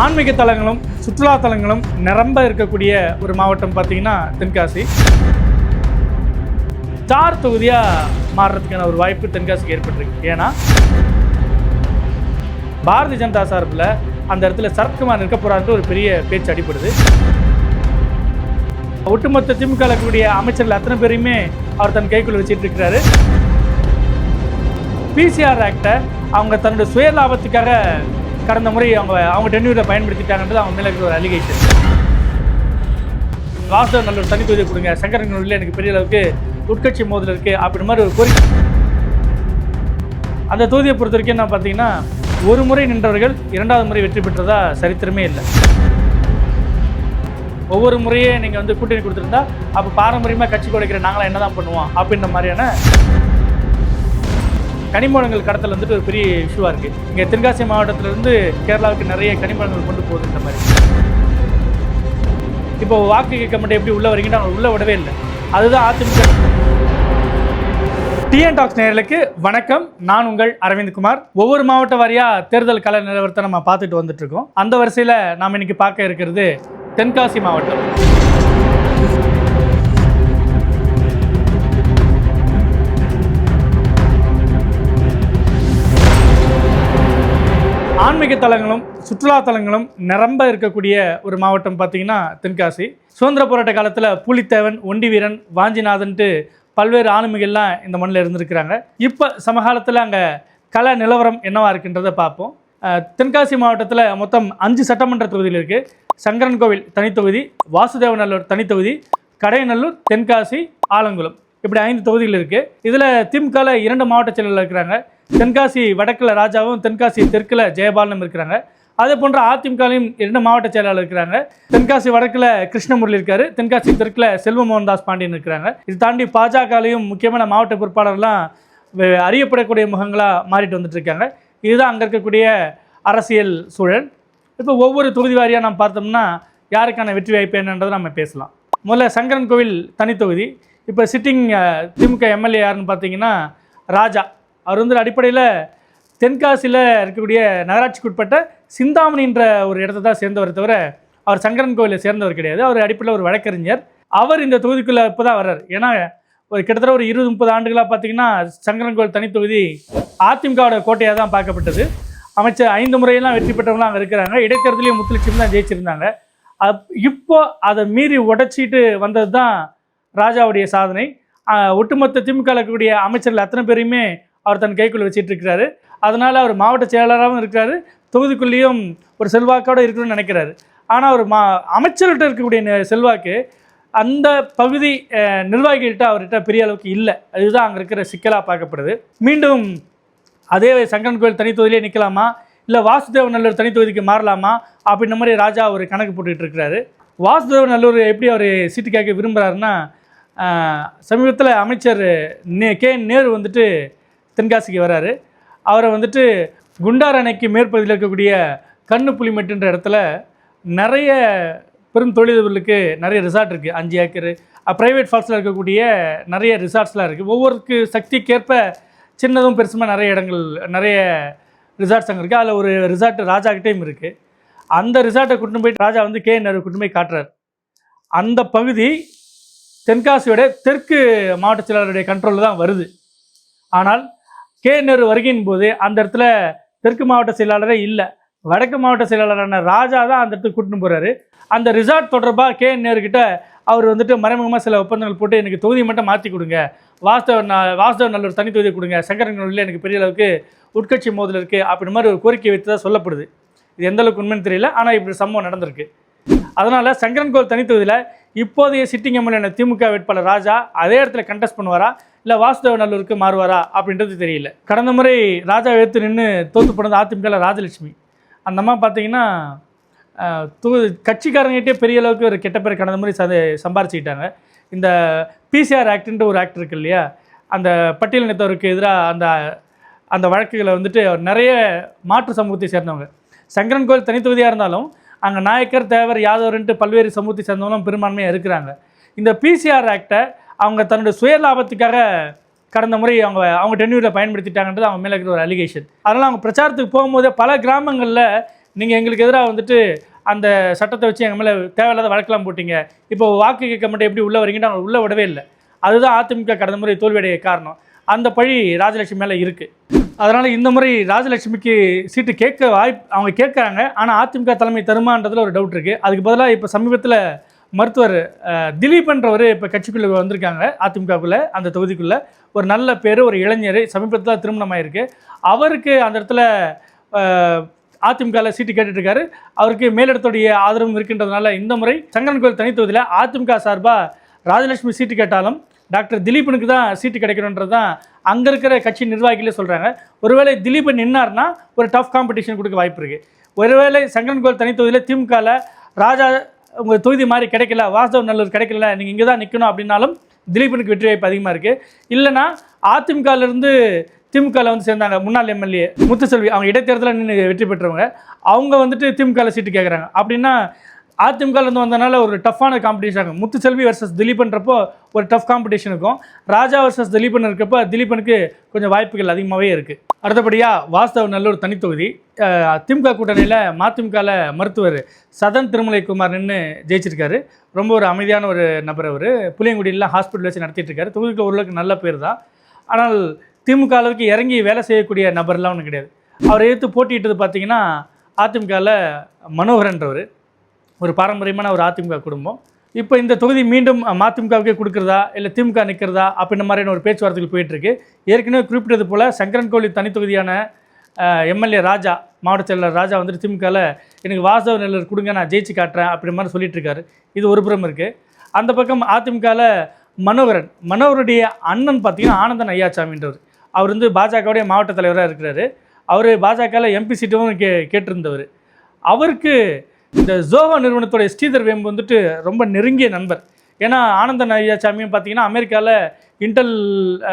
ஆன்மீக தலங்களும் சுற்றுலா தலங்களும் நிரம்ப இருக்கக்கூடிய ஒரு மாவட்டம் பார்த்தீங்கன்னா தென்காசி. ஸ்டார் தொகுதியாக மாறுறதுக்கான ஒரு வாய்ப்பு தென்காசிக்கு ஏற்பட்டிருக்கு. ஏன்னா பாரதிய ஜனதா சார்பில் அந்த இடத்துல சரத்குமார் நிற்க போறாருன்ற ஒரு பெரிய பேச்சு அடிப்படுது ஒட்டுமொத்த திமுக இருக்கக்கூடிய அமைச்சர்கள் அத்தனை பேரையுமே அவர் தன் கைக்குள் வச்சுட்டு இருக்கிறாரு. பிசிஆர் ஆக்டை அவங்க தன்னுடைய சுய லாபத்துக்காக கடந்த முறை அவங்க அவங்க டென்யூரில் பயன்படுத்திட்டாங்கன்றது அவங்க மேலே இருக்கிற ஒரு அலிகேஷன் வாசுதேவ் நல்ல ஒரு தனி தொகுதி கொடுங்க. சங்கரங்கூரில் எனக்கு பெரிய அளவுக்கு உட்கட்சி மோதல் இருக்குது அப்படி மாதிரி ஒரு கோரிக்கை. அந்த தொகுதியை பொறுத்த வரைக்கும் நான் பார்த்தீங்கன்னா ஒரு முறை நின்றவர்கள் இரண்டாவது முறை வெற்றி பெற்றதா சரித்திரமே இல்லை. ஒவ்வொரு முறையே நீங்கள் வந்து கூட்டணி கொடுத்துருந்தா அப்போ பாரம்பரியமாக கட்சி குலைக்கிற நாங்களாம் என்ன தான் பண்ணுவோம் அப்படின்ற மாதிரியான கனிமூலங்கள் கடத்தல் வந்துட்டு ஒரு பெரிய இஷ்யூவாக இருக்குது இங்கே தென்காசி மாவட்டத்திலிருந்து கேரளாவுக்கு நிறைய கனிமூலங்கள் கொண்டு போகுது இந்த மாதிரி. இப்போ வாக்கு கேட்க மட்டும் எப்படி உள்ளே வரீங்கன்னா அவங்க உள்ளே விடவே இல்லை. அதுதான் அதிமுக. டிஎன் டாக்ஸ் நேர்களுக்கு வணக்கம். நான் உங்கள் அரவிந்த் குமார். ஒவ்வொரு மாவட்ட வாரியா தேர்தல் கல நிலவரத்தை நம்ம பார்த்துட்டு வந்துட்டு இருக்கோம். அந்த வரிசையில் நாம் இன்னைக்கு பார்க்க இருக்கிறது தென்காசி மாவட்டம். ஆன்மீக தலங்களும் சுற்றுலா தலங்களும் நிரம்ப இருக்கக்கூடிய ஒரு மாவட்டம் பார்த்தீங்கன்னா தென்காசி. சுதந்திர போராட்ட காலத்தில் பூலித்தேவன் ஒண்டி வீரன் வாஞ்சிநாதன்ட்டு பல்வேறு ஆளுமைகள்லாம் இந்த மண்ணில் இருந்திருக்கிறாங்க. இப்போ சமகாலத்தில் அங்கே கல நிலவரம் என்னவாக இருக்குன்றதை பார்ப்போம். தென்காசி மாவட்டத்தில் மொத்தம் அஞ்சு சட்டமன்ற தொகுதிகள் இருக்குது சங்கரன் கோவில் தனித்தொகுதி வாசுதேவநல்லூர் தனித்தொகுதி கடையநல்லூர் தென்காசி ஆலங்குளம். இப்படி ஐந்து தொகுதிகள் இருக்குது இதில் திமுகவில் இரண்டு மாவட்ட செயலர்கள் இருக்கிறாங்க. தென்காசி வடக்கில் ராஜாவும் தென்காசி தெற்கில் ஜெயபாலனும் இருக்கிறாங்க. அதே போன்ற அதிமுகலையும் இரண்டு மாவட்ட செயலாளர் இருக்கிறாங்க. தென்காசி வடக்கில் கிருஷ்ணமுரளி இருக்காரு. தென்காசி தெற்கில் செல்வ மோகன்தாஸ் பாண்டியன் இருக்கிறாங்க. இது தாண்டி பாஜகலையும் முக்கியமான மாவட்ட பொறுப்பாளர்லாம் அறியப்படக்கூடிய முகங்களாக மாறிட்டு வந்துட்டு இருக்காங்க. இதுதான் அங்கே இருக்கக்கூடிய அரசியல் சூழல். இப்போ ஒவ்வொரு தொகுதி வாரியாக நாம் பார்த்தோம்னா யாருக்கான வெற்றி வாய்ப்பு என்னன்றதை நம்ம பேசலாம். முதல்ல சங்கரன் கோவில் தனித்தொகுதி இப்போ சிட்டிங் திமுக எம்எல்ஏ யாருன்னு பார்த்தீங்கன்னா ராஜா. அவர் வந்து அடிப்படையில் தென்காசியில் இருக்கக்கூடிய நகராட்சிக்கு உட்பட்ட சிந்தாமணின்ற ஒரு இடத்தை தான் சேர்ந்தவர் தவிர அவர் சங்கரன் கோயிலை சேர்ந்தவர் கிடையாது. அவர் அடிப்படையில் ஒரு வழக்கறிஞர். அவர் இந்த தொகுதிக்குள்ளே இப்போ தான் வர்றார். ஏன்னா ஒரு கிட்டத்தட்ட ஒரு இருபது முப்பது ஆண்டுகளாக பார்த்தீங்கன்னா சங்கரன் கோயில் தனித்தொகுதி அதிமுகவோட கோட்டையாக தான் பார்க்கப்பட்டது. அமைச்சர் ஐந்து முறையெல்லாம் வெற்றி பெற்றவங்களாம் அங்கே இருக்கிறாங்க. இடைத்தேர்தலையும் முத்துலட்சுமி தான் ஜெயிச்சிருந்தாங்க. அப் இப்போ அதை மீறி உடைச்சிட்டு வந்தது தான் ராஜாவுடைய சாதனை. ஒட்டுமொத்த திமுக இருக்கக்கூடிய அமைச்சர்கள் அத்தனை பேரையுமே அவர் தன் கைக்குள்ளே வச்சிட்டு இருக்கிறாரு அதனால் அவர் மாவட்ட செயலாளராகவும் இருக்கிறாரு. தொகுதிக்குள்ளேயும் ஒரு செல்வாக்கோடு இருக்கணும்னு நினைக்கிறாரு. ஆனால் அவர் மா அமைச்சர்கிட்ட இருக்கக்கூடிய நெ- செல்வாக்கு அந்த பகுதி நிர்வாகிகள்கிட்ட அவர்கிட்ட பெரிய அளவுக்கு இல்லை. அதுதான் அங்கே இருக்கிற சிக்கலாக பார்க்கப்படுது. மீண்டும் அதே சங்கரன் கோயில் தனித்தொகுதியிலே நிற்கலாமா இல்லை வாசுதேவ நல்லூர் தனி தொகுதிக்கு மாறலாமா? அப்படின்ற மாதிரி ராஜா அவர் கணக்கு போட்டுக்கிட்டு இருக்கிறாரு. வாசுதேவ நல்லூர் எப்படி அவர் சீட்டு கேட்க விரும்புகிறாருன்னா சமீபத்தில் அமைச்சர் நே கே. நேரு வந்துட்டு தென்காசிக்கு வராரு. அவரை வந்துட்டு குண்டார் அணைக்கு மேற்பகுதியில் இருக்கக்கூடிய கண்ணு புலிமெட்டுன்ற இடத்துல நிறைய பெரும் தொழிலதிபர்களுக்கு நிறைய ரிசார்ட் இருக்குது அஞ்சு ஏக்கரு ப்ரைவேட் ஃபால்ஸில் இருக்கக்கூடிய நிறைய ரிசார்ட்ஸ்லாம் இருக்குது ஒவ்வொருக்கு சக்திக்கேற்ப சின்னதும் பெருசுமா நிறைய இடங்கள் நிறைய ரிசார்ட்ஸ் அங்கே இருக்குது அதில் ஒரு ரிசார்ட் ராஜாக்கிட்டேயும் இருக்குது அந்த ரிசார்ட்டை கூட்டின்னு போய் ராஜா வந்து கே நேரு கூட்டின்னு போய் காட்டுறாரு. அந்த பகுதி தென்காசியோட தெற்கு மாவட்ட செயலாளருடைய கண்ட்ரோலில் தான் வருது. ஆனால் கே நேரு வருகையின் போது அந்த இடத்துல தெற்கு மாவட்ட செயலாளரே இல்லை. வடக்கு மாவட்ட செயலாளரான ராஜா தான் அந்த இடத்துக்கு கூட்டின்னு போகிறாரு அந்த ரிசார்ட் தொடர்பாக கே நேரு கிட்ட அவர் வந்துட்டு மறைமுகமாக சில ஒப்பந்தங்கள் போட்டு எனக்கு தொகுதி மட்டும் மாற்றி கொடுங்க. வாஸ்தவ வாஸ்தவ நல்ல தனி தொகுதி கொடுங்க. சங்கரங்களில் எனக்கு பெரிய அளவுக்கு உட்கட்சி மோதல் இருக்குது அப்படி மாதிரி ஒரு கோரிக்கை வைத்து தான் சொல்லப்படுது. இது எந்த அளவுக்கு உண்மைன்னு தெரியல. ஆனால் இப்படி சம்பவம் நடந்திருக்கு. அதனால் சங்கரன்கோவில் தனி தொகுதியில் இப்போதைய சிட்டிங் எம்எல்ஏ திமுக வேட்பாளர் ராஜா அதே இடத்துல கண்டெஸ்ட் பண்ணுவாரா? இல்லை வாசுதேவ நல்லூருக்கு மாறுவாரா? அப்படின்றது தெரியல. கடந்த முறை ராஜா எடுத்து நின்று தோத்து போனது அதிமுகவில் ராஜலட்சுமி. அந்த அம்மா பார்த்தீங்கன்னா தூ கட்சிக்காரங்கிட்டே பெரிய அளவுக்கு ஒரு கெட்ட பேர் கடந்த முறை சத சம்பாரிச்சுக்கிட்டாங்க. இந்த பிசிஆர் ஆக்டுன்ற ஒரு ஆக்ட் இருக்கு இல்லையா? அந்த பட்டியலினத்தவருக்கு எதிராக அந்த அந்த வழக்குகளை வந்துட்டு நிறைய மாற்று சமூகத்தை சேர்ந்தவங்க. சங்கரன் கோயில் தனித்தொகுதியாக இருந்தாலும் அங்கே நாயக்கர் தேவர் யாதவர்ன்ட்டு பல்வேறு சமூகத்தை சேர்ந்தவங்களும் பெரும்பான்மையாக இருக்கிறாங்க. இந்த பிசிஆர் ஆக்டை அவங்க தன்னுடைய சுய லாபத்துக்காக கடந்த முறை அவங்க அவங்க டென்யூரில் பயன்படுத்திட்டாங்கன்றது அவங்க மேலே இருக்கிற ஒரு அலிகேஷன் அதனால் அவங்க பிரச்சாரத்துக்கு போகும்போதே பல கிராமங்களில் நீங்கள் எங்களுக்கு எதிராக வந்துட்டு அந்த சட்டத்தை வச்சு எங்கள் மேலே தேவையில்லாத வழக்கெல்லாம் போட்டிங்க. இப்போ வாக்கு கேட்க மட்டும் எப்படி உள்ளே வரீங்கன்னு அவங்க உள்ளே விடவே இல்லை. அதுதான் அதிமுக கடந்த முறை தோல்வியடைய காரணம். அந்த பழி ராஜலட்சுமி மேலே இருக்குது அதனால் இந்த முறை ராஜலட்சுமிக்கு சீட்டு கேட்க வாய்ப்பு அவங்க கேட்குறாங்க. ஆனால் அதிமுக தலைமை தருமான்றதுல ஒரு டவுட் இருக்குது அதுக்கு பதிலாக இப்போ சமீபத்தில் மருத்துவர் திலீப்ன்றவர் இப்போ கட்சிக்குள்ளே வந்திருக்காங்க அதிமுகக்குள்ளே அந்த தொகுதிக்குள்ளே. ஒரு நல்ல பேர் ஒரு இளைஞர் சமீபத்தில் திருமணமாயிருக்கு. அவருக்கு அந்த இடத்துல அதிமுகவில் சீட்டு கேட்டுட்ருக்காரு. அவருக்கு மேலிடத்துடைய ஆதரவும் இருக்கின்றதுனால இந்த முறை சங்கரன் கோயில் தனித்தொகுதியில் அதிமுக சார்பாக ராஜலட்சுமி சீட்டு கேட்டாலும் டாக்டர் திலீபனுக்கு தான் சீட்டு கிடைக்கணுன்றது தான் அங்கே இருக்கிற கட்சி நிர்வாகிகளே சொல்கிறாங்க ஒருவேளை திலீபன் நின்னார்னா ஒரு டஃப் காம்படிஷன் கொடுக்க வாய்ப்பு இருக்குது ஒருவேளை சங்கரன் கோயில் தனித்தொகுதியில் திமுகவில் ராஜா உங்கள் தொகுதி மாதிரி கிடைக்கல வாசவ நல்லூர் கிடைக்கல நீங்கள் இங்கே தான் நிற்கணும் அப்படின்னாலும் திலீபனுக்கு வெற்றி வாய்ப்பு அதிகமாக இருக்குது இல்லைனா அதிமுகலேருந்து திமுகவில் வந்து சேர்ந்தாங்க முன்னாள் எம்எல்ஏ முத்துசெல்வி அவங்க இடைத்தேர்தலில் நின்று வெற்றி பெற்றவங்க. அவங்க வந்துட்டு திமுகவில் சீட்டு கேட்குறாங்க அப்படின்னா அதிமுகலேருந்து வந்தனால ஒரு டஃப்பான காம்படிஷன் இருக்கும் முத்துச்செல்வி வர்சஸ் திலீபன்றப்போ ஒரு டஃப் காம்படிஷன் இருக்கும். ராஜா வர்சஸ் திலீபன் இருக்கப்போ திலீபனுக்கு கொஞ்சம் வாய்ப்புகள் அதிகமாகவே இருக்குது அடுத்தபடியாக வாஸ்தவ் நல்லூர் தனித்தொகுதி. திமுக கூட்டணியில் மதிமுகவில் மருத்துவர் சதன் திருமலைக்குமார் நின்று ஜெயிச்சிருக்காரு. ரொம்ப ஒரு அமைதியான ஒரு நபர் அவர். புளியங்குடியில் ஹாஸ்பிட்டல் வச்சு நடத்திட்டு இருக்காரு தொகுதிக்கு ஓரளவுக்கு நல்ல பேர் தான். ஆனால் திமுக அளவுக்கு இறங்கி வேலை செய்யக்கூடிய நபர்லாம் ஒன்றும் கிடையாது. அவர் எதிர்த்து போட்டியிட்டது பார்த்தீங்கன்னா அதிமுகவில் மனோகரன்றவர். ஒரு பாரம்பரியமான ஒரு அதிமுக குடும்பம். இப்போ இந்த தொகுதி மீண்டும் மதிமுகவுக்கே கொடுக்குறதா? இல்லை திமுக நிற்கிறதா அப்படின்ற மாதிரியான ஒரு பேச்சுவார்த்தைகள் போயிட்டுருக்கு. ஏற்கனவே குறிப்பிட்டது போல் சங்கரன் கோவில் தனித்தொகுதியான எம்எல்ஏ ராஜா மாவட்ட செயலாளர் ராஜா வந்துட்டு திமுகவில் எனக்கு வாசவ நெல்லர் கொடுங்க நான் ஜெயிச்சு காட்டுறேன் அப்படி மாதிரி சொல்லிட்டுருக்காரு. இது ஒரு புறம் இருக்குது அந்த பக்கம் அதிமுகவில் மனோகரன் மனோகருடைய அண்ணன் பார்த்தீங்கன்னா ஆனந்தன் ஐயாச்சாமின்றவர். அவர் வந்து பாஜகவுடைய மாவட்ட தலைவராக இருக்கிறாரு. அவர் பாஜகவில் எம்பி சீட்டும் கே கேட்டிருந்தவர். அவருக்கு இந்த ஜோஹோ நிறுவனத்தோட ஸ்ரீதர் வேம்பு வந்துட்டு ரொம்ப நெருங்கிய நண்பர். ஏன்னா ஆனந்தன் ஐயாச்சாமியும் பார்த்தீங்கன்னா அமெரிக்காவில் இன்டெல்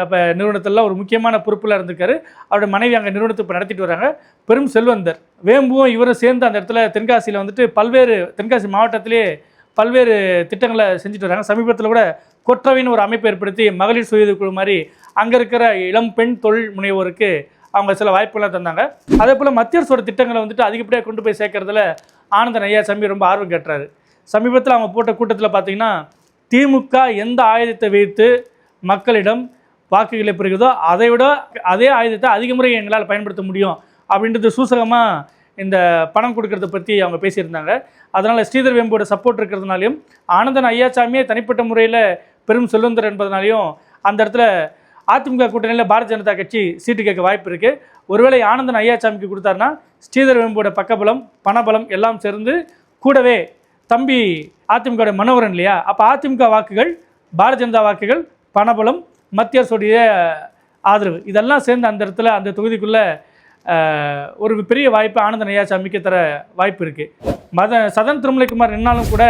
இப்போ நிறுவனத்தில் ஒரு முக்கியமான பொறுப்பில் இருந்திருக்காரு. அவருடைய மனைவி அங்கே நிறுவனத்தை இப்போ நடத்திட்டு வராங்க. பெரும் செல்வந்தர். வேம்புவும் இவரும் சேர்ந்து அந்த இடத்துல தென்காசியில் வந்துட்டு பல்வேறு தென்காசி மாவட்டத்திலே பல்வேறு திட்டங்களை செஞ்சுட்டு வராங்க. சமீபத்தில் கூட கொற்றவைன்னு ஒரு அமைப்பு ஏற்படுத்தி மகளிர் சுயது குழு மாதிரி அங்கே இருக்கிற இளம் பெண் தொழில் முனைவோருக்கு அவங்க சில வாய்ப்புகளை தந்தாங்க. அதே போல் மத்திய அரசோட திட்டங்களை வந்துட்டு அதிகப்படியாக கொண்டு போய் சேர்க்கறதுல ஆனந்தன் ஐயா சாமி ரொம்ப ஆர்வம் கேட்டுறாரு. சமீபத்தில் அவங்க போட்ட கூட்டத்தில் பார்த்தீங்கன்னா திமுக எந்த ஆயுதத்தை வைத்து மக்களிடம் வாக்குகளை பெறுகிறதோ அதை விட அதே ஆயுதத்தை அதிக முறை எங்களால் பயன்படுத்த முடியும் அப்படின்றது சூசகமாக இந்த பணம் கொடுக்கறத பற்றி அவங்க பேசியிருந்தாங்க. அதனால் ஸ்ரீதர் வேம்போட சப்போர்ட் இருக்கிறதுனாலையும் ஆனந்தன் ஐயாச்சாமியே தனிப்பட்ட முறையில் பெரும் செல்வந்தர் என்பதனாலையும் அந்த இடத்துல அதிமுக கூட்டணியில் பாரதிய ஜனதா கட்சி சீட்டு கேட்க வாய்ப்பு இருக்குது ஒருவேளை ஆனந்தன் ஐயாசாமிக்கு கொடுத்தாருன்னா ஸ்ரீதர் வேம்போட பக்கபலம் பணபலம் எல்லாம் சேர்ந்து கூடவே தம்பி அதிமுக மனோகரன் இல்லையா? அப்போ அதிமுக வாக்குகள் பாரதிய ஜனதா வாக்குகள் பணபலம் மத்திய அரசுடைய ஆதரவு. இதெல்லாம் சேர்ந்து அந்த இடத்துல அந்த தொகுதிக்குள்ளே ஒரு பெரிய வாய்ப்பு ஆனந்தன் ஐயாசாமிக்கு தர வாய்ப்பு இருக்குது மத சதன் திருமலைக்குமார் நின்னாலும் கூட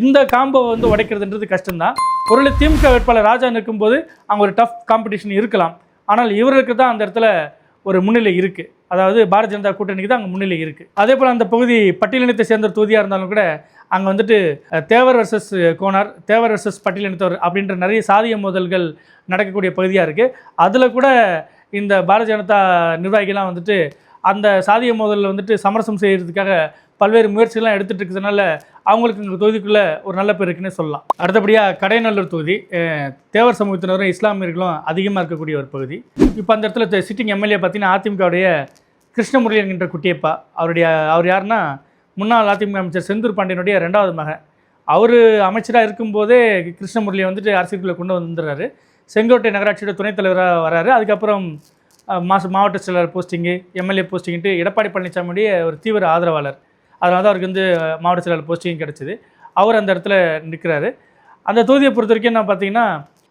இந்த காம்போவை வந்து உடைக்கிறதுன்றது கஷ்டம்தான். ஒருவேளை திமுக வேட்பாளர் ராஜா நிற்கும்போது அங்கே ஒரு டஃப் காம்படிஷன் இருக்கலாம். ஆனால் இவருக்கு தான் அந்த இடத்துல ஒரு முன்னிலை இருக்குது அதாவது பாரதிய ஜனதா கூட்டணிக்கு தான் அங்கே முன்னிலை இருக்குது அதே போல் அந்த பகுதி பட்டியலினத்தை சேர்ந்த தொகுதியாக இருந்தாலும் கூட அங்கே வந்துட்டு தேவர் வர்சஸ் கோனார் தேவர் வர்சஸ் பட்டியலினத்தவர் அப்படின்ற நிறைய சாதிய மோதல்கள் நடக்கக்கூடிய பகுதியாக இருக்குது அதில் கூட இந்த பாரதிய ஜனதா நிர்வாகிகள்லாம் வந்துட்டு அந்த சாதிய மோதலில் வந்துட்டு சமரசம் செய்கிறதுக்காக பல்வேறு முயற்சிகள்லாம் எடுத்துகிட்டு இருக்கிறதுனால அவங்களுக்கு எங்கள் தொகுதிக்குள்ளே ஒரு நல்ல பேர் இருக்குன்னு சொல்லலாம். அடுத்தபடியாக கடைநல்லூர் தொகுதி தேவர் சமூகத்தினரும் இஸ்லாமியர்களும் அதிகமாக இருக்கக்கூடிய ஒரு பகுதி. இப்போ அந்த இடத்துல சிட்டிங் எம்எல்ஏ பார்த்தீங்கன்னா அதிமுகவுடைய கிருஷ்ணமுரளி என்கின்ற குட்டியப்பா அவருடைய அவர் யாருன்னா முன்னாள் அதிமுக அமைச்சர் செந்தூர் பாண்டியனுடைய ரெண்டாவது மகன். அவர் அமைச்சராக இருக்கும்போதே கிருஷ்ணமுரளியை வந்துட்டு அரசியலுக்குள்ளே கொண்டு வந்துடுறாரு. செங்கோட்டை நகராட்சியோட துணைத் தலைவராக வராரு. அதுக்கப்புறம் மாச மாவட்ட செயலர் போஸ்டிங்கு எம்எல்ஏ போஸ்டிங்ட்டு எடப்பாடி பழனிசாமியுடைய ஒரு தீவிர ஆதரவாளர். அதனால தான் அவருக்கு வந்து மாவட்ட செயலாளர் போஸ்டிங் கிடச்சிது. அவர் அந்த இடத்துல நிற்கிறாரு அந்த தொகுதியை பொறுத்த வரைக்கும் என்ன பார்த்தீங்கன்னா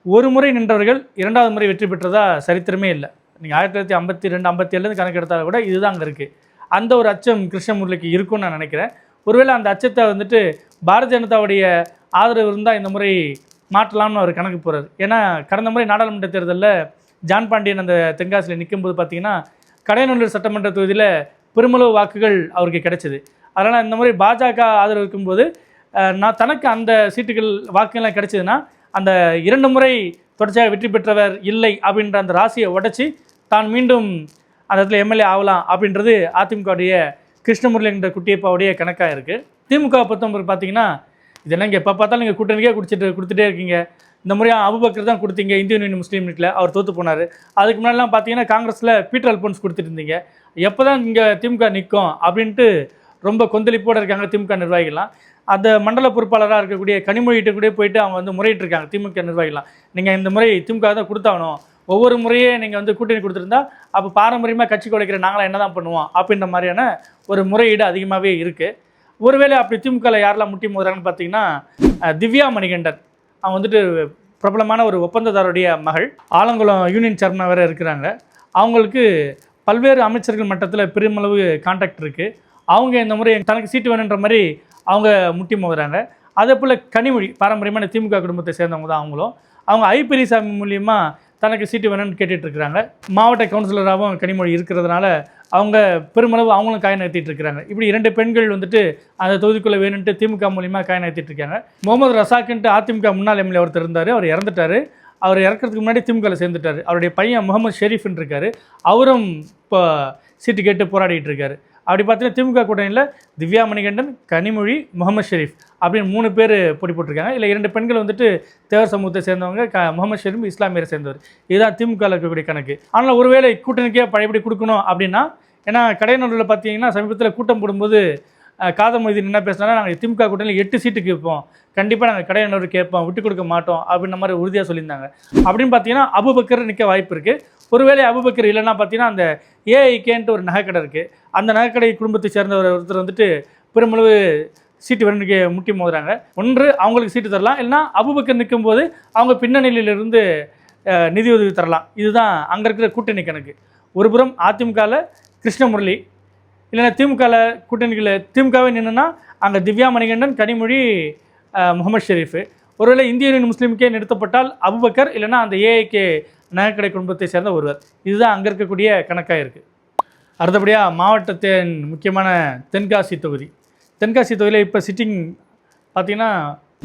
ஒரு முறை நின்றவர்கள் இரண்டாவது முறை வெற்றி பெற்றதா சரித்திரமே இல்லை. நீங்கள் ஆயிரத்தி தொள்ளாயிரத்தி ஐம்பத்தி ரெண்டு ஐம்பத்தி ஏழுலேருந்து கணக்கு எடுத்தால் கூட இதுதான் அங்கே இருக்குது அந்த ஒரு அச்சம் கிருஷ்ணமுரளிக்கு இருக்கும்னு நான் நினைக்கிறேன். ஒருவேளை அந்த அச்சத்தை வந்துட்டு பாரதிய ஜனதாவுடைய ஆதரவு இருந்தால் இந்த முறை மாற்றலாம்னு அவர் கணக்கு போகிறார் ஏன்னா கடந்த முறை நாடாளுமன்ற தேர்தலில் ஜான் பாண்டியன் அந்த தென்காசியில் நிற்கும்போது பார்த்தீங்கன்னா கடையநல்லூர் சட்டமன்ற தொகுதியில் பெருமளவு வாக்குகள் அவருக்கு கிடைச்சிது. அதனால் இந்த மாதிரி பாஜக ஆதரவு இருக்கும்போது நான் தனக்கு அந்த சீட்டுகள் வாக்குகள்லாம் கிடைச்சதுன்னா அந்த இரண்டு முறை தொடர்ச்சியாக வெற்றி பெற்றவர் இல்லை அப்படின்ற அந்த ராசியை உடச்சி தான் மீண்டும் அந்த இடத்துல எம்எல்ஏ ஆகலாம் அப்படின்றது அதிமுகவுடைய கிருஷ்ணமுரளி என்ற குட்டியப்பாவுடைய கணக்காக இருக்குது திமுக பொறுத்தவரை பார்த்தீங்கன்னா இதெல்லாம் இங்கே எப்போ பார்த்தாலும் நீங்கள் கூட்டணிக்கே குடிச்சிட்டு கொடுத்துட்டே இருக்கீங்க. இந்த முறையாக அபுபக்கர் தான் கொடுத்தீங்க இந்தியன் யூனியன் முஸ்லீம் லீக்ல. அவர் தோற்று போனார். அதுக்கு முன்னாடிலாம் பார்த்தீங்கன்னா காங்கிரஸில் பீட்டர் அல்போன்ஸ் கொடுத்துட்டு இருந்தீங்க. எப்போ தான் இங்கே திமுக நிற்கும் அப்படின்ட்டு ரொம்ப கொந்தளிப்போடு இருக்காங்க திமுக நிர்வாகிகள்லாம். அந்த மண்டல பொறுப்பாளராக இருக்கக்கூடிய கனிமொழிகிட்ட கூட போயிட்டு அவங்க வந்து முறையிட்டு இருக்காங்க திமுக நிர்வாகிகள்லாம். நீங்கள் இந்த முறை திமுக தான் கொடுத்தாகணும். ஒவ்வொரு முறையே நீங்கள் வந்து கூட்டணி கொடுத்துருந்தா அப்போ பாரம்பரியமாக கட்சி குலைக்கிற நாங்களாம் என்ன தான் பண்ணுவோம் அப்படின்ற மாதிரியான ஒரு முறையீடு அதிகமாகவே இருக்குது ஒருவேளை அப்படி திமுகவில் யாரெல்லாம் முட்டி மோதுறாங்கன்னு பார்த்தீங்கன்னா திவ்யா மணிகண்டன். அவங்க வந்துட்டு பிரபலமான ஒரு ஒப்பந்ததாருடைய மகள். ஆலங்குளம் யூனியன் சேர்மனாக வேறு இருக்கிறாங்க. அவங்களுக்கு பல்வேறு அமைச்சர்கள் மட்டத்தில் பெருமளவு கான்டாக்ட் இருக்குது அவங்க இந்த முறை தனக்கு சீட்டு வேணுன்ற மாதிரி அவங்க முட்டி மோதுறாங்க அதே போல் கனிமொழி பாரம்பரியமான திமுக குடும்பத்தை சேர்ந்தவங்க தான் அவங்களும். அவங்க ஐ பெரியசாமி மூலியமாக தனக்கு சீட்டு வேணும்னு கேட்டுட்டு இருக்கிறாங்க. மாவட்ட கவுன்சிலராகவும் கனிமொழி இருக்கிறதுனால அவங்க பெருமளவு அவங்களும் காய நகர்த்திட்டு இருக்கிறாங்க. இப்படி இரண்டு பெண்கள் வந்துட்டு அந்த தொகுதிக்குள்ளே வேணும்ட்டு திமுக மூலியமாக காய நகர்த்திட்டு இருக்காங்க. முகமது ரசாக்குன்ட்டு அதிமுக முன்னாள் எம்எல்ஏ ஒருத்தர் இருந்தார். அவர் இறந்துட்டாரு. அவர் இறக்கிறதுக்கு முன்னாடி திமுகவில் சேர்ந்துட்டார். அவருடைய பையன் முகமது ஷெரீஃப்னு இருக்கார். அவரும் இப்போ சீட்டு கேட்டு போராடிட்டு இருக்காரு. அப்படி பார்த்தீங்கன்னா திமுக கூட்டணியில் திவ்யா மணிகண்டன் கனிமொழி முகமது ஷெரீஃப் அப்படின்னு மூணு பேர் போட்டி போட்டிருக்காங்க. இல்லை இரண்டு பெண்கள் வந்துட்டு தேவர் சமூகத்தை சேர்ந்தவங்க க முகமது ஷெரீஃப் இஸ்லாமியரை சேர்ந்தவர். இதுதான் திமுகவில் இருக்கக்கூடிய கணக்கு. ஆனால் ஒருவேளை கூட்டணிக்கே பழையபடி கொடுக்கணும் அப்படின்னா ஏன்னா கடையநல்லூரில் பார்த்தீங்கன்னா சமீபத்தில் கூட்டம் போடும்போது அஹ், என்ன பேசினாலும் நாங்கள் திமுக கூட்டணியில் எட்டு சீட்டு கேட்போம். கண்டிப்பாக நாங்கள் கடையநல்லூர் கேட்போம் விட்டு கொடுக்க மாட்டோம் அப்படின்ற மாதிரி உறுதியாக சொல்லியிருந்தாங்க. அப்படின்னு பார்த்தீங்கன்னா அபுபக்கர் நிற்க வாய்ப்பு இருக்குது ஒருவேளை அபுபக்கர் இல்லைன்னா பார்த்தீங்கன்னா அந்த ஏஐகேன்ட்டு ஒரு நகைக்கடை இருக்குது அந்த நகைக்கடை குடும்பத்தை சேர்ந்த ஒரு ஒருத்தர் வந்துட்டு பெருமளவு சீட்டு வேணுக்கு முட்டி மோதுறாங்க. ஒன்று அவங்களுக்கு சீட்டு தரலாம். இல்லைன்னா அபுபக்கர் நிற்கும்போது அவங்க பின்னணியிலிருந்து நிதி நிதியுதவி தரலாம். இதுதான் அங்கே இருக்கிற கூட்டணி கணக்கு. ஒருபுறம் அதிமுகவில் கிருஷ்ணமுரளி இல்லைன்னா திமுகவில் கூட்டணிகளில் திமுகவே நின்றுன்னா அங்கே திவ்யா மணிகண்டன் கனிமொழி முகமது ஷெரீஃப். ஒருவேளை இந்திய யூனியன் முஸ்லீமுக்கே நிறுத்தப்பட்டால் அபுபக்கர் இல்லைன்னா அந்த ஏஐகே நகைக்கடை குடும்பத்தை சேர்ந்த ஒருவர். இதுதான் அங்கே இருக்கக்கூடிய கணக்காக இருக்குது அடுத்தபடியாக மாவட்டத்தின் முக்கியமான தென்காசி தொகுதி. தென்காசி தொகுதியில் இப்போ சிட்டிங் பார்த்தீங்கன்னா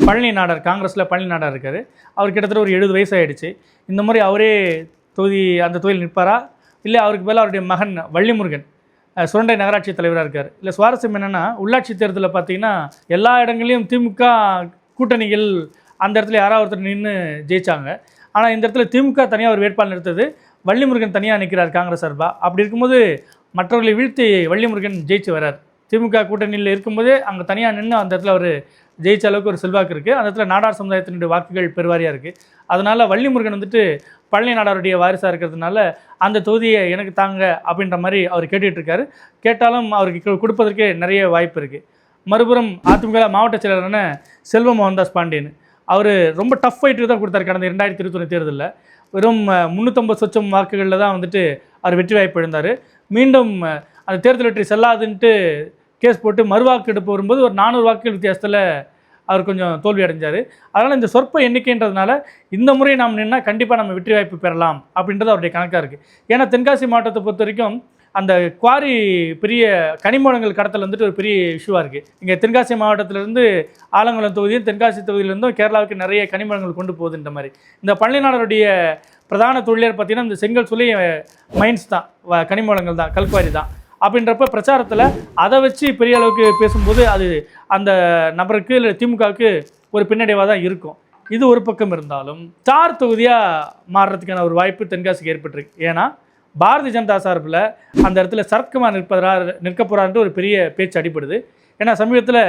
பழனி நாடார் காங்கிரஸில் பழனி நாடார் இருக்கார். அவர் கிட்டத்தட்ட ஒரு எழுபது வயசு ஆயிடுச்சு. இந்த மாதிரி அவரே தொகுதி அந்த தொகுதியில் நிற்பாரா? இல்லை அவருக்கு மேலே அவருடைய மகன் வள்ளிமுருகன் சுரண்டை நகராட்சி தலைவராக இருக்கார். இல்லை சுவாரஸ்யம் என்னென்னா உள்ளாட்சி தேர்தலில் பார்த்தீங்கன்னா எல்லா இடங்களையும் திமுக கூட்டணிகள் அந்த இடத்துல யாராவது ஒருத்தர் நின்று ஜெயிச்சாங்க. ஆனால் இந்த இடத்துல திமுக தனியாக ஒரு வேட்பாளர் நிறுத்தது. வள்ளிமுருகன் தனியாக நிற்கிறார் காங்கிரஸ் சார்பாக அப்படி இருக்கும்போது மற்றவர்களை வீழ்த்தி வள்ளிமுருகன் ஜெயிச்சு வரார். திமுக கூட்டணியில் இருக்கும்போதே அங்கே தனியாக நின்று அந்த இடத்துல அவர் ஜெயிச்ச அளவுக்கு ஒரு செல்வாக்கு இருக்குது அந்த இடத்துல நாடார் சமுதாயத்தினுடைய வாக்குகள் பெருவாரியாக இருக்குது அதனால் வள்ளிமுருகன் வந்துட்டு பழனி நாடாருடைய வாரிசாக இருக்கிறதுனால அந்த தொகுதியை எனக்கு தாங்க அப்படின்ற மாதிரி அவர் கேட்டுகிட்டு இருக்காரு. கேட்டாலும் அவருக்கு கொடுப்பதற்கே நிறைய வாய்ப்பு இருக்குது மறுபுறம் அதிமுக மாவட்ட செயலரான செல்வ மோகன்தாஸ் பாண்டியன். அவர் ரொம்ப டஃப் ஃபைட்டு தான் கொடுத்தாரு கடந்த ரெண்டாயிரத்தி இருபத்தொன்று தேர்தலில். வெறும் முந்நூற்றம்பது சொச்சம் வாக்குகளில் தான் வந்துட்டு அவர் வெற்றி வாய்ப்பு இழந்தார். மீண்டும் அந்த தேர்தல் வெற்றி செல்லாதுன்ட்டு கேஸ் போட்டு மறுவாக்கு எடுப்பு வரும்போது ஒரு நானூறு வாக்குகள் வித்தியாசத்தில் அவர் கொஞ்சம் தோல்வி அடைஞ்சார். அதனால் இந்த சொற்ப எண்ணிக்கைன்றதுனால இந்த முறை நாம் நின்னால் கண்டிப்பாக நம்ம வெற்றி வாய்ப்பு பெறலாம் அப்படின்றது அவருடைய கணக்காக இருக்குது ஏன்னா தென்காசி மாவட்டத்தை பொறுத்த வரைக்கும் அந்த குவாரி பெரிய கனிமூலங்கள் கடத்தல் வந்துட்டு ஒரு பெரிய இஷ்யூவாக இருக்குது இங்கே தென்காசி மாவட்டத்திலேருந்து ஆலங்குளம் தொகுதியும் தென்காசி தொகுதியிலேருந்தும் கேரளாவுக்கு நிறைய கனிமூலங்கள் கொண்டு போகுதுன்ற மாதிரி. இந்த பழனிநாடருடைய பிரதான தொழிலர் பார்த்திங்கன்னா இந்த செங்கல் சொல்லி மைன்ஸ் தான். வ- கனிமூலங்கள் தான் கல்குவாரி தான். அப்படின்றப்ப பிரச்சாரத்தில் அதை வச்சு பெரிய அளவுக்கு பேசும்போது அது அந்த நபருக்கு இல்லை திமுகவுக்கு ஒரு பின்னடைவாக தான் இருக்கும். இது ஒரு பக்கம் இருந்தாலும் ஸ்டார் தொகுதியாக மாறுறதுக்கான ஒரு வாய்ப்பு தென்காசிக்கு ஏற்பட்டிருக்கு. ஏன்னா பாரதிய ஜனதா சார்பில் அந்த இடத்துல சரத்குமார் நிற்பதா நிற்க போகிறான்ட்டு ஒரு பெரிய பேச்சு அடிப்படுது ஏன்னா சமீபத்தில்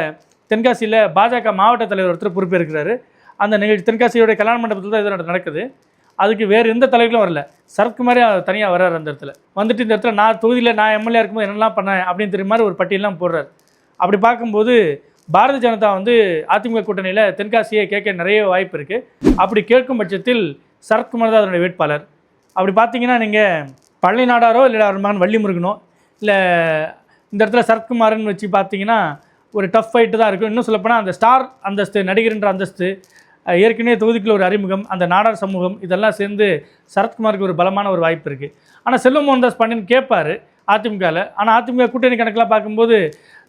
தென்காசியில் பாஜக மாவட்ட தலைவர் ஒருத்தர் பொறுப்பேற்கிறாரு. அந்த நிகழ்ச்சி தென்காசியோட கல்யாண மண்டபத்தில் தான் இது நடக்குது. அதுக்கு வேறு எந்த தலைவர்களும் வரல. சரத்குமாரே தனியாக வர்றாரு அந்த இடத்துல. வந்துட்டு இந்த இடத்துல நான் தொகுதியில் நான் எம்எல்ஏ இருக்கும்போது என்னெல்லாம் பண்ணேன் அப்படின்னு தெரியும் மாதிரி ஒரு பட்டியலாம் போடுறாரு. அப்படி பார்க்கும்போது பாரதிய ஜனதா வந்து அதிமுக கூட்டணியில் தென்காசியை கேட்க நிறைய வாய்ப்பு இருக்குது அப்படி கேட்கும் பட்சத்தில் சரத்குமார் தான் அதனுடைய வேட்பாளர். அப்படி பார்த்தீங்கன்னா நீங்கள் பழனி நாடாரோ இல்லை அவர் மகன் வள்ளிமுருகனோ இல்லை இந்த இடத்துல சரத்குமார்னு வச்சு பார்த்தீங்கன்னா ஒரு டஃப் ஃபைட்டு தான் இருக்கும் இன்னும் சொல்லப்போனால் அந்த ஸ்டார் அந்தஸ்து நடிகர்ன்ற அந்தஸ்து ஏற்கனவே தொகுதிக்குள்ள ஒரு அறிமுகம் அந்த நாடார் சமூகம் இதெல்லாம் சேர்ந்து சரத்குமாருக்கு ஒரு பலமான ஒரு வாய்ப்பு இருக்குது ஆனால் செல்வ மோகன்தாஸ் பாண்டியன் கேட்பாரு அதிமுகவில் ஆனால் அதிமுக கூட்டணி கணக்கெலாம் பார்க்கும்போது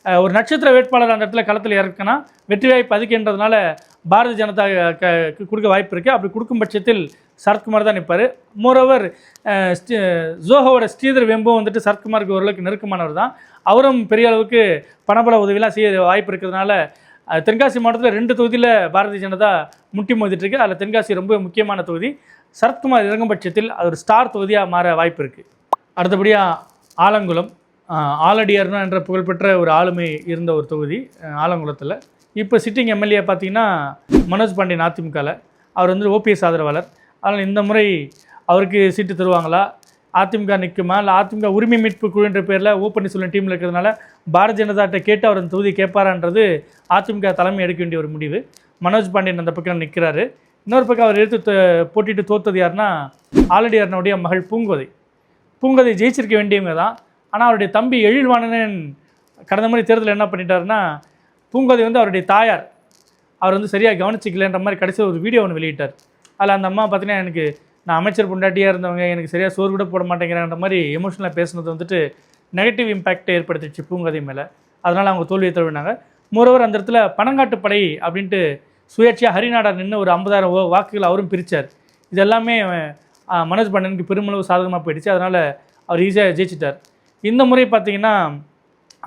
ஒரு நட்சத்திர வேட்பாளர் அந்த இடத்துல களத்தில் இறக்குனா வெற்றி வாய்ப்பு அதுக்குன்றதுனால பாரதிய ஜனதா க கொடுக்க வாய்ப்பு இருக்குது அப்படி கொடுக்கும் பட்சத்தில் சரத்குமார் தான் நிற்பார். மோரோவர் ஜோஹோவோட ஸ்ரீதர் வெம்பும் வந்துட்டு சரத்குமாருக்கு ஓரளவுக்கு நெருக்கமானவர் தான். அவரும் பெரிய அளவுக்கு பணபல உதவிலாம் செய்ய வாய்ப்பு இருக்கிறதுனால தென்காசி மாவட்டத்தில் ரெண்டு தொகுதியில் பாரதிய ஜனதா முட்டி மோதிட்டுருக்கு. அதில் தென்காசி ரொம்ப முக்கியமான தொகுதி. சரத்குமார் இறங்கும் பட்சத்தில் அது ஒரு ஸ்டார் தொகுதியாக மாற வாய்ப்பு இருக்குது அடுத்தபடியாக ஆலங்குளம் ஆலடியார்னா என்ற புகழ்பெற்ற ஒரு ஆளுமை இருந்த ஒரு தொகுதி ஆலங்குளத்தில். இப்போ சிட்டிங் எம்எல்ஏ பார்த்தீங்கன்னா மனோஜ் பாண்டியன் அதிமுகவில் அவர் வந்து ஓபிஎஸ் ஆதரவாளர். அதனால் இந்த முறை அவருக்கு சீட்டு தருவாங்களா? அதிமுக நிற்குமா இல்லை அதிமுக உரிமை மீட்பு குழுன்ற பேரில் ஓ பன்னீர்செல்வம் டீமில் இருக்கிறதுனால பாரதிய ஜனதாட்ட கேட்டு அவர் அந்த தொகுதி கேட்பாரான்றது அதிமுக தலைமை எடுக்க வேண்டிய ஒரு முடிவு. மனோஜ் பாண்டியன் அந்த பக்கம் நிற்கிறாரு இன்னொரு பக்கம் அவர் எடுத்து போட்டிட்டு தோத்தது யாருன்னா ஆலடியாரனுடைய மகள் பூங்கோதை. பூங்கோதை ஜெயிச்சிருக்க வேண்டியவங்க தான். ஆனால் அவருடைய தம்பி எழில்வாணனன் கடந்த முறை தேர்தலில் என்ன பண்ணிட்டாருன்னா பூங்கோதை வந்து அவருடைய தாயார். அவர் வந்து சரியாக கவனிச்சிக்கலன்ற மாதிரி கடைசியில் ஒரு வீடியோ ஒன்று வெளியிட்டார். அதில் அந்த அம்மா பார்த்தீங்கன்னா எனக்கு நான் அமைச்சர் பொண்டாட்டியாக இருந்தவங்க எனக்கு சரியாக சோறு கூட போட மாட்டேங்கிறாங்கிற மாதிரி எமோஷனலாக பேசுனது வந்துட்டு நெகட்டிவ் இம்பேக்ட் ஏற்படுத்திச்சு பூங்கதை மேலே. அதனால் அவங்க தோல்வியை தழுவினாங்க. மோரோவர் அந்த இடத்துல பனங்காட்டு படை அப்படின்ட்டு சுயேட்சையாக ஹரிநாடா நின்று ஒரு ஐம்பதாயிரம் வாக்குகள் அவரும் பிரித்தார் இது எல்லாமே மனோஜ் பாண்டனுக்கு பெருமளவு சாதகமாக போயிடுச்சு. அதனால் அவர் ஈஸியாக ஜெயிச்சிட்டார். இந்த முறை பார்த்தீங்கன்னா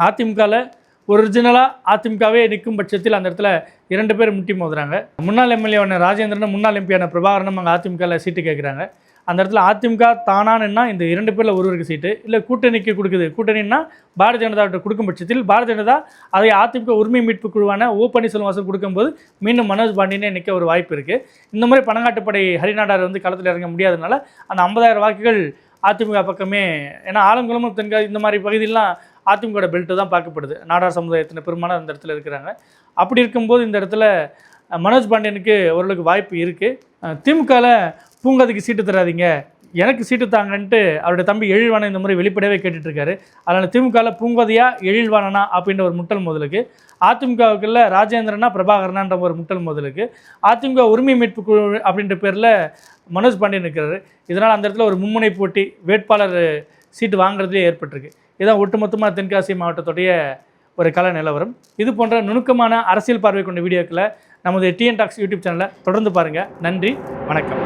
அதிமுகவில் ஒரிஜினலாக அதிமுகவே நிற்கும் பட்சத்தில் அந்த இடத்துல இரண்டு பேர் முட்டி மோதுறாங்க. முன்னாள் எம்எல்ஏவான ராஜேந்திரன் முன்னாள் எம்பியான பிரபாகரனும் அங்கே அதிமுகவில் சீட்டு கேட்குறாங்க அந்த இடத்துல அதிமுக தானானுன்னா இந்த இரண்டு பேரில் ஒருவருக்கு சீட்டு இல்லை கூட்டணிக்கு கொடுக்குது. கூட்டணின்னா பாரதிய ஜனதாவிட்ட கொடுக்கும் பட்சத்தில் பாரதிய ஜனதா அதை அதிமுக உரிமை மீட்பு குழுவான ஓ பன்னீர்செல்வம் வாசல் கொடுக்கும்போது மீண்டும் மனோஜ் பாண்டியனே நிற்க ஒரு வாய்ப்பு இருக்குது இந்த மாதிரி பணங்காட்டுப்படை ஹரிநாடார் வந்து களத்தில் இறங்க முடியாதனால அந்த ஐம்பதாயிரம் வாக்குகள் அதிமுக பக்கமே ஏன்னா ஆலங்குளமும் தென்காசி இந்த மாதிரி பகுதியெல்லாம் அதிமுக பெல்ட்டு தான் பார்க்கப்படுது. நாடார் சமுதாயத்தின் பெரும்பாலும் அந்த இடத்துல இருக்கிறாங்க. அப்படி இருக்கும்போது இந்த இடத்துல மனோஜ் பாண்டியனுக்கு ஓரளவுக்கு வாய்ப்பு இருக்குது திமுகவில் பூங்காதிக்கு சீட்டு தராதீங்க. எனக்கு சீட்டு தாங்கன்ட்டு அவருடைய தம்பி எழில்வாணன் இந்த முறை வெளிப்படையாகவே கேட்டுட்ருக்காரு. அதனால் திமுகவில் பூங்கோதையா எழில்வாணனா அப்படின்ற ஒரு முட்டல் முதலுக்கு அதிமுகவுக்குள்ள ராஜேந்திரனா பிரபாகரனான்ற ஒரு முட்டல் முதலுக்கு அதிமுக உரிமை மீட்பு குழு அப்படின்ற பேரில் மனோஜ் பாண்டியன் இருக்கிறாரு. இதனால் அந்த இடத்துல ஒரு மும்முனை போட்டி வேட்பாளர் சீட்டு வாங்குறதுலேயே ஏற்பட்டிருக்கு. இதான் ஒட்டுமொத்தமாக தென்காசி மாவட்டத்துடைய ஒரு கல நிலவரம். இது போன்ற நுணுக்கமான அரசியல் பார்வை கொண்ட வீடியோக்களை நமது டிஎன் டாக்ஸ் யூடியூப் சேனலை தொடர்ந்து பாருங்கள் நன்றி வணக்கம்.